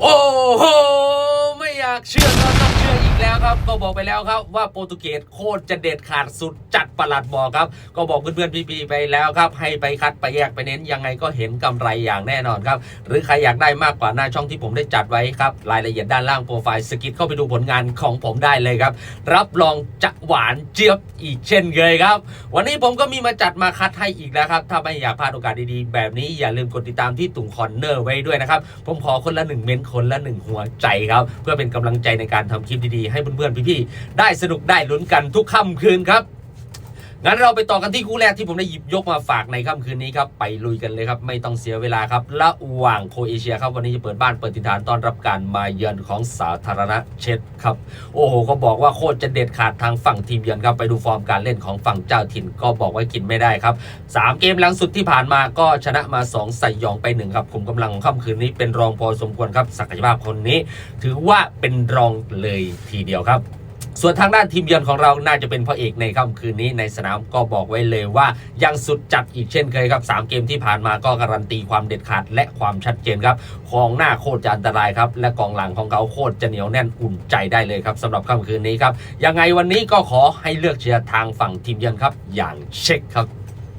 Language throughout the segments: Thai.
โอ้ อีกแล้วครับก็บอกไปแล้วครับว่าโปรตุเกสโคตรจะเด็ดขาดสุดจัดประหลัดบอกครับ ก็บอกเพื่อนๆพี่ๆไปแล้วครับ ให้ไปคัดไปแยกไปเน้นยังไงก็เห็นกำไรอย่างแน่นอนครับ หรือใครอยากได้มากกว่าหน้าช่องที่ผมได้จัดไว้ครับ รายละเอียดด้านล่างโปรไฟล์สกิดเข้าไปดูผลงานของผมได้เลยครับ รับรองจะหวานเจี๊ยบอีกเช่นเคยครับ วันนี้ผมก็มีมาจัดมาคัดให้อีกแล้วครับถ้าไม่อยากพลาดโอกาสดีๆ แบบนี้อย่าลืมกดติดตามที่ตุ่งคอนเนอร์ไว้ด้วยนะครับผมขอคนละหนึ่งเม้นต์คนละหนึ่งหัวใจครับ เพื่อเป็นกำลังใจในการทำคลิปดีๆ ให้เพื่อนๆพี่ๆได้สนุกได้ลุ้นกันทุกค่ำคืนครับ งั้นเราไปต่อกันที่คู่แรกที่ผมได้หยิบยกมาฝากในค่ำคืนนี้ครับ ไปลุยกันเลยครับ ไม่ต้องเสียเวลาครับระหว่างโคเอเชียครับ วันนี้จะเปิดบ้านเปิดทินฐานต้อนรับการมาเยือนของสาธารณะเช็ดครับ โอ้โหก็บอกว่าโคตรจะเด็ดขาดทางฝั่งทีมเยือนครับ ไปดูฟอร์มการเล่นของฝั่งเจ้าถิ่นก็บอกว่ากินไม่ได้ครับ 3 เกมหลังสุดที่ผ่านมาก็ชนะมา2ใส่ยองไปหนึ่งครับคุมกำลังของค่ำคืนนี้เป็นรองพอสมควรครับศักยภาพคนนี้ ถือว่าเป็นรองเลยทีเดียวครับ ส่วนทางด้านทีมเยือนของเราน่าจะเป็นพระเอกในค่ำคืนนี้ในสนามก็บอกไว้เลยว่ายังสุดจัดอีกเช่นเคยครับ3เกมที่ผ่านมาก็การันตีความเด็ดขาดและความชัดเจนครับกองหน้าโคตรจะอันตรายครับและกองหลังของเขาโคตรจะเหนียวแน่นอุ่นใจได้เลยครับสำหรับค่ำคืนนี้ครับยังไงวันนี้ก็ขอให้เลือกเชียร์ทางฝั่งทีมเยือนครับ อย่างเช็คครับ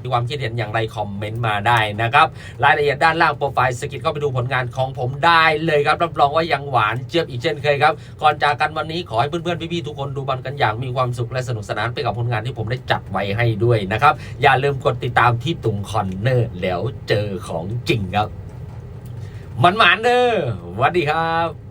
มีความคิดเห็นอย่างไรคอมเมนต์มาได้นะครับรายละเอียดด้านล่างโปรไฟล์สกิดเข้าไปดูผลงานของผมได้เลยครับรับรองว่ายังหวานเจี๊ยบอีกเช่นเคยครับก่อนจากกันวันนี้ขอให้เพื่อนๆพี่ๆทุกคนดูบอลกันอย่างมีความสุขและสนุกสนานไปกับผลงานที่ผมได้จัดไว้ให้ด้วยนะครับอย่าลืมกดติดตามที่ตุงคอนเนอร์แล้วเจอของจริงครับมันหมานๆเด้อสวัสดีครับ